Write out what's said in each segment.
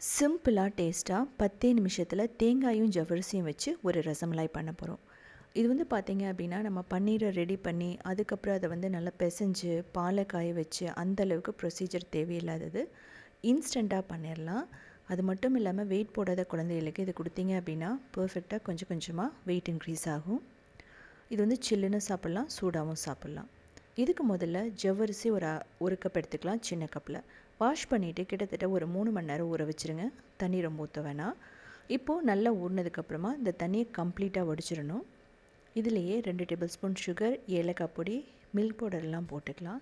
சிம்பிளாக டேஸ்ட்டாக பத்தே நிமிஷத்தில் தேங்காயும் ஜவ்வரிசியும் வச்சு ஒரு ரசமலாய் பண்ண போகிறோம் இது வந்து பார்த்திங்க அப்படின்னா நம்ம பன்னீரை ரெடி பண்ணி அதுக்கப்புறம் அதை வந்து நல்லா பிசைஞ்சு பாலை காய வச்சு அந்தளவுக்கு ப்ரொசீஜர் தேவையில்லாதது இன்ஸ்டண்ட்டாக பண்ணிடலாம் அது மட்டும் இல்லாமல் வெயிட் போடாத குழந்தைகளுக்கு இது கொடுத்தீங்க அப்படின்னா பர்ஃபெக்டாக கொஞ்சம் கொஞ்சமாக வெயிட் இன்க்ரீஸ் ஆகும். இது வந்து சில்லுன்னு சாப்பிட்லாம் சூடாகவும் சாப்பிட்லாம். இதுக்கு முதல்ல ஜவ்வரிசி ஒரு ஒரு கப் எடுத்துக்கலாம் சின்ன கப்பில் வாஷ் பண்ணிவிட்டு கிட்டத்தட்ட ஒரு மூணு மணி நேரம் ஊற வச்சுருங்க. தண்ணி ரொம்ப ஊற்ற வேணாம். இப்போது நல்லா ஊறினதுக்கப்புறமா இந்த தண்ணியை கம்ப்ளீட்டாக வடிச்சிடணும். இதுலேயே ரெண்டு டேபிள் ஸ்பூன் சுகர் ஏலக்காய் பொடி மில்க் பவுடர்லாம் போட்டுக்கலாம்.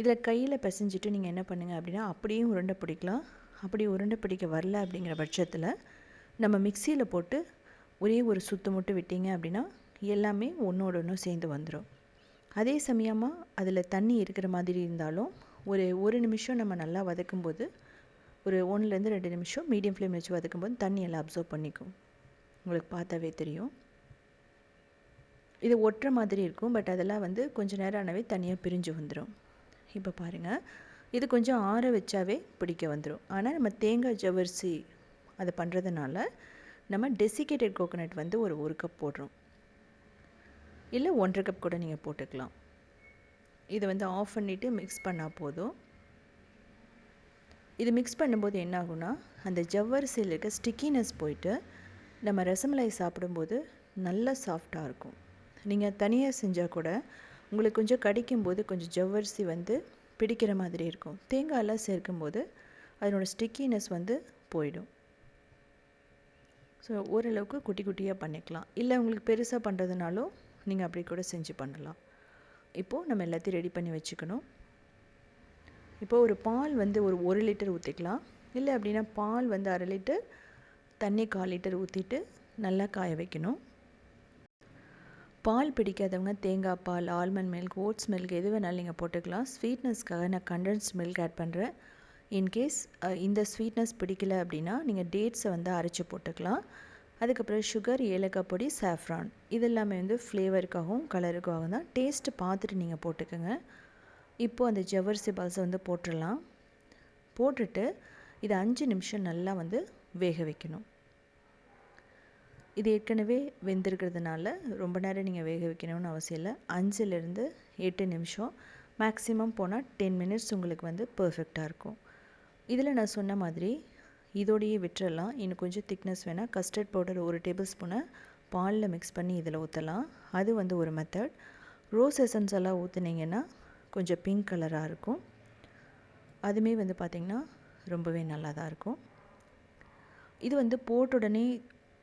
இதில் கையில் பிசைஞ்சிட்டு நீங்கள் என்ன பண்ணுங்கள் அப்படின்னா அப்படியும் உருண்டை பிடிக்கலாம். அப்படி உருண்டை பிடிக்க வரல அப்படிங்கிற பட்சத்தில் நம்ம மிக்சியில் போட்டு ஒரே ஒரு சுத்து மட்டும் விட்டீங்க அப்படின்னா எல்லாமே ஒன்றோட ஒன்று சேர்ந்து வந்துடும் அதே சமயமாக அதில் தண்ணி இருக்கிற மாதிரி இருந்தாலும் ஒரு ஒரு நிமிஷம் நம்ம நல்லா வதக்கும்போது ஒரு ஒன்றுலேருந்து ரெண்டு நிமிஷம் மீடியம் ஃப்ளேம் வச்சு வதக்கும்போது தண்ணி எல்லாம் அப்சர்வ் பண்ணிக்கும். உங்களுக்கு பார்த்தாவே தெரியும். இது ஒட்டுற மாதிரி இருக்கும் பட் அதெல்லாம் வந்து கொஞ்சம் நேரம் ஆனவே தனியாக பிரிஞ்சு வந்துடும் இப்போ பாருங்கள் இது கொஞ்சம் ஆற வச்சாவே பிடிக்க வந்துடும் ஆனால் நம்ம தேங்காய் ஜவரிசி அதை பண்ணுறதுனால நம்ம டெசிகேட்டட் கோகோனட் வந்து ஒரு ஒரு கப் போடுறோம். இல்லை ஒன்றரை கப் கூட நீங்கள் போட்டுக்கலாம். இதை வந்து ஆஃப் பண்ணிவிட்டு மிக்ஸ் பண்ணால் போதும். இது மிக்ஸ் பண்ணும்போது என்ன ஆகும்னா அந்த ஜவ்வரிசியில் இருக்க ஸ்டிக்கினஸ் போயிட்டு நம்ம ரசமலாய் சாப்பிடும்போது நல்லா சாஃப்டாக இருக்கும். நீங்கள் தனியாக செஞ்சால் கூட உங்களுக்கு கொஞ்சம் கடிக்கும்போது கொஞ்சம் ஜவ்வரிசி வந்து பிடிக்கிற மாதிரி இருக்கும். தேங்காயெல்லாம் சேர்க்கும்போது அதனோட ஸ்டிக்கினஸ் வந்து போயிடும். ஸோ ஓரளவுக்கு குட்டி குட்டியாக பண்ணிக்கலாம். இல்லை உங்களுக்கு பெருசாக பண்ணுறதுனாலும் நீங்கள் அப்படி கூட செஞ்சு பண்ணலாம். இப்போது நம்ம எல்லாத்தையும் ரெடி பண்ணி வச்சுக்கணும். இப்போது ஒரு பால் வந்து ஒரு ஒரு லிட்டர் ஊற்றிக்கலாம் இல்லை அப்படின்னா பால் வந்து அரை லிட்டர் தண்ணி கால் லிட்டர் ஊற்றிட்டு நல்லா காய வைக்கணும். பால் பிடிக்காதவங்க தேங்காய் பால் ஆல்மண்ட் மில்க் ஓட்ஸ் மில்க் எது வேணாலும் நீங்கள் போட்டுக்கலாம். ஸ்வீட்னஸ்க்காக நான் கண்டென்ஸ்ட் மில்க் ஆட் பண்ணுறேன் இன்கேஸ் இந்த ஸ்வீட்னஸ் பிடிக்கல அப்படின்னா நீங்கள் டேட்ஸை வந்து அரைச்சி போட்டுக்கலாம். அதுக்கப்புறம் சுகர் ஏலக்காய் பொடி சாஃப்ரான் இதெல்லாமே வந்து ஃப்ளேவருக்காகவும் கலருக்காகவும் தான். டேஸ்ட்டு பார்த்துட்டு நீங்கள் போட்டுக்கோங்க. இப்போது அந்த ஜவ்வரிசி பால்ஸை வந்து போட்டுடலாம். போட்டுட்டு இது அஞ்சு நிமிஷம் நல்லா வந்து வேக வைக்கணும். இது ஏற்கனவே வெந்திருக்கிறதுனால ரொம்ப நேரம் நீங்கள் வேக வைக்கணும்னு அவசியம் இல்லை. அஞ்சுலேருந்து எட்டு நிமிஷம். மேக்ஸிமம் போனால் டென் மினிட்ஸ் உங்களுக்கு வந்து பர்ஃபெக்டாக இருக்கும். இதில் நான் சொன்ன மாதிரி இதோடையே விட்டுறலாம். இன்னும் கொஞ்சம் திக்னஸ் வேணால் கஸ்டர்ட் பவுடர் ஒரு டேபிள் ஸ்பூனை பாலில் மிக்ஸ் பண்ணி இதில் ஊற்றலாம் அது வந்து ஒரு மெத்தட் ரோஸ் எசன்ஸ் எல்லாம் ஊற்றுனீங்கன்னா கொஞ்சம் பிங்க் கலராக இருக்கும். அதுவுமே வந்து பார்த்திங்கன்னா ரொம்பவே நல்லா தான் இருக்கும். இது வந்து போட்ட உடனே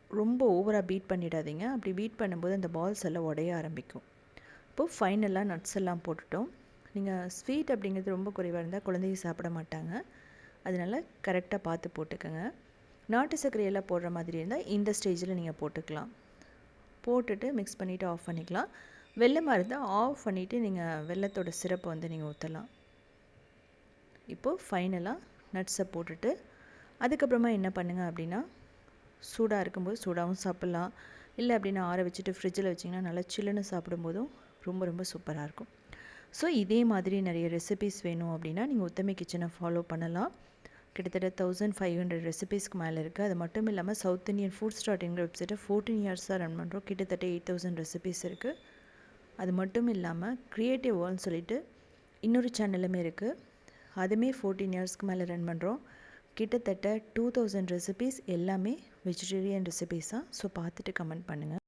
ரொம்ப ஓவராக பீட் பண்ணிடாதீங்க. அப்படி பீட் பண்ணும்போது அந்த பால்ஸ் எல்லாம் உடைய ஆரம்பிக்கும். இப்போது ஃபைனலாக நட்ஸ் எல்லாம் போட்டுட்டோம். நீங்கள் ஸ்வீட் அப்படிங்கிறது ரொம்ப குறைவாக இருந்தால் குழந்தைங்க சாப்பிட மாட்டாங்க. அதனால் கரெக்டாக பார்த்து போட்டுக்கோங்க. நாட்டு சர்க்கரையெல்லாம் போடுற மாதிரி இருந்தால் இந்த ஸ்டேஜில் நீங்கள் போட்டுக்கலாம். போட்டுட்டு மிக்ஸ் பண்ணிவிட்டு ஆஃப் பண்ணிக்கலாம். வெள்ளமாக இருந்தால் ஆஃப் பண்ணிவிட்டு நீங்கள் வெள்ளத்தோட சிறப்பை வந்து நீங்கள் ஊற்றலாம் இப்போது ஃபைனலாக நட்ஸை போட்டுட்டு அதுக்கப்புறமா என்ன பண்ணுங்கள் அப்படின்னா சூடாக இருக்கும்போது சூடாகவும் சாப்பிட்லாம். இல்லை அப்படின்னா ஆற வச்சுட்டு ஃப்ரிட்ஜில் வச்சிங்கன்னா நல்லா சில்லுன்னு சாப்பிடும்போதும் ரொம்ப ரொம்ப சூப்பராக இருக்கும். ஸோ இதே மாதிரி நிறைய ரெசிபிஸ் வேணும் அப்படின்னா நீங்கள் உத்தமி கிச்சனை ஃபாலோ பண்ணலாம். கிட்டத்தட்ட தௌசண்ட் ஃபைவ் ஹண்ட்ரட் ரெசிபீஸ்க்கு மேலே இருக்குது அது மட்டும் இல்லாமல் சவுத் இந்தியன் ஃபுட் ஸ்டார்டிங்கிற வெப்சைட்டை ஃபோர்டீன் இயர்ஸாக ரன் பண்ணுறோம் கிட்டத்தட்ட எயிட் தௌசண்ட் ரெசிபீஸ் இருக்குது அது மட்டும் இல்லாமல் க்ரியேட்டிவ் வேர்ல்னு சொல்லிட்டு இன்னொரு சேனலுமே இருக்குது அதுவுமே ஃபோர்டீன் இயர்ஸ்க்கு மேலே ரன் பண்ணுறோம் கிட்டத்தட்ட டூ தௌசண்ட் ரெசிபீஸ் எல்லாமே வெஜிடேரியன் ரெசிபீஸாக ஸோ பார்த்துட்டு கமெண்ட் பண்ணுங்கள்